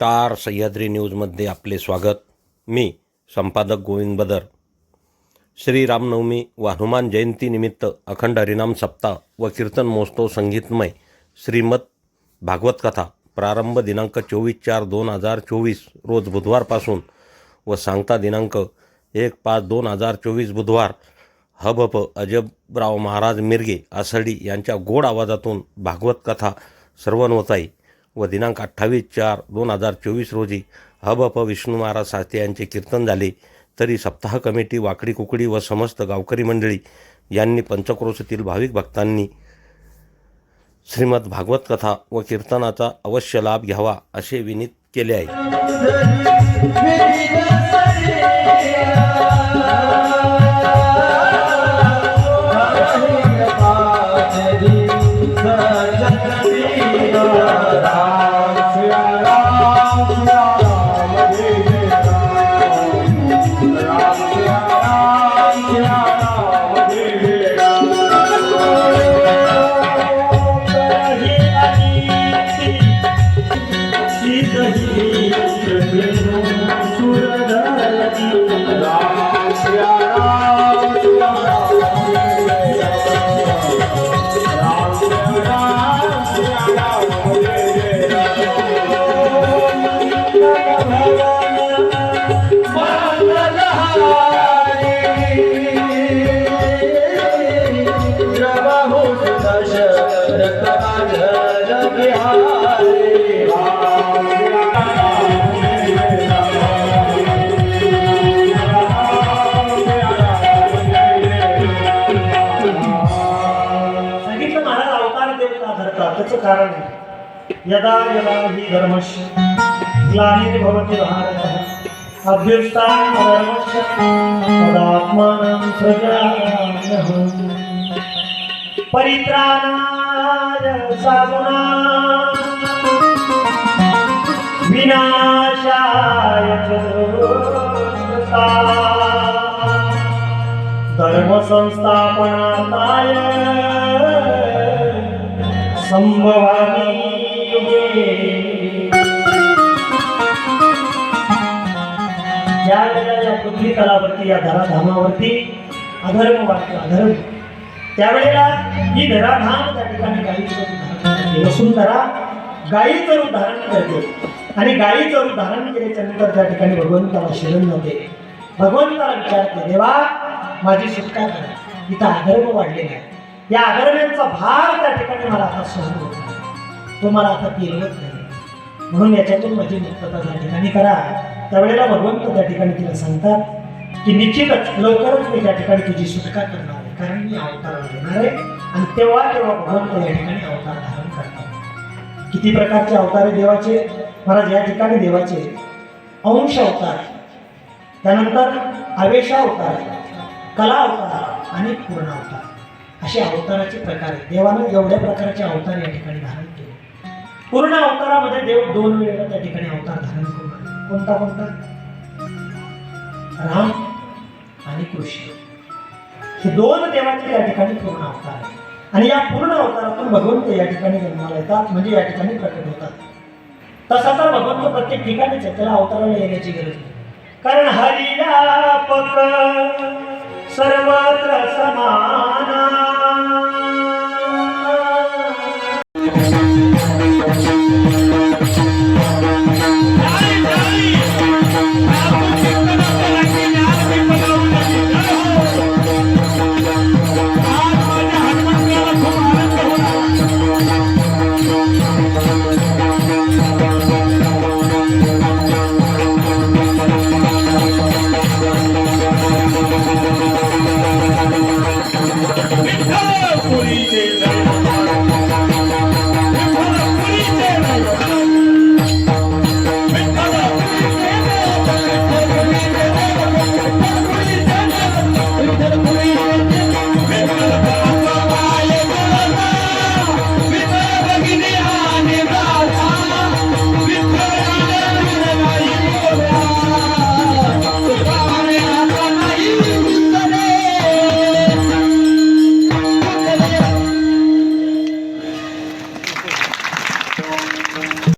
Star Sahyadri न्यूजमध्ये आपले स्वागत. मी संपादक गोविंद बदर. श्री रामनवमी व हनुमान जयंतीनिमित्त अखंड हरिनाम सप्ताह व कीर्तन महोत्सव संगीतमय श्रीमद भागवत कथा प्रारंभ दिनांक चोवीस चार दोन हजार चोवीस रोज बुधवारपासून व सांगता दिनांक एक पाच दोन हजार चोवीस बुधवार. हबप अजबराव महाराज मिरगे आसडी यांच्या गोड आवाजातून भागवत कथा सर्वन्वताई. व दिनांक अठ्ठावीस चार दोन हजार चोवीस रोजी हबप विष्णू महाराज सास्ते यांचे कीर्तन झाले. तरी सप्ताह कमिटी वाकडी कुकडी व समस्त गावकरी मंडळी यांनी पंचक्रोशीतील भाविक भक्तांनी श्रीमद भागवत कथा व कीर्तनाचा अवश्य लाभ घ्यावा असे विनीत केले आहे. सांगितलं कारण यदा यदा ही धर्मश ग्लानिर्भवति भारत अभ्युत्थान धर्मश्च तदात्मानं सृजाम्यहम् परित्राणाय साधुना विनाशाय वेळेला या धराधामावरती अधर्म वाटतो अधर्म. त्यावेळेला ही धराधाम त्या ठिकाणी गायीचं रूप धारण करते. वसुंधरा गायीचं रूप धारण करते. आणि गायीचं रूप धारण केल्याच्यानंतर त्या ठिकाणी भगवंताला शरण जाते भगवंताला विचारते देवा माझी सुटका करा. इथं अधर्म वाढलेला आहे या अधर्म्यांचा भार त्या ठिकाणी मला आता सहन होत नाही. तो मला आता पिरवत नाही. म्हणून याच्यातून माझी मुक्तता त्या ठिकाणी करा. त्यावेळेला भगवंत त्या ठिकाणी तिला सांगतात की निश्चितच लवकरच मी त्या ठिकाणी तुझी सुटका करणार आहे. कारण मी अवतार घेणार आहे आणि तेव्हा तेव्हा भगवंत या ठिकाणी अवतार धारण करतात. किती प्रकारचे अवतारे देवाचे? महाराज या ठिकाणी देवाचे अंश अवतार त्यानंतर आवेशावतार कला अवतार आणि पूर्ण अवतार असे अवताराचे प्रकार आहेत. देवानं एवढ्या प्रकारचे अवतार या ठिकाणी धारण केले. पूर्ण अवतारामध्ये देव दोन वेळेला त्या ठिकाणी अवतार धारण करून कोणता कोणता? राम आणि कृष्ण. हे दोन देवाचे या ठिकाणी पूर्ण अवतार आहे आणि या पूर्ण अवतारातून भगवंत या ठिकाणी जन्माला येतात म्हणजे या ठिकाणी प्रकट होतात. तसा तर भगवंत प्रत्येक ठिकाणीच आहे त्याला अवताराला येण्याची गरज नाही. कारण हरिव्यापक सर्वत्र समाना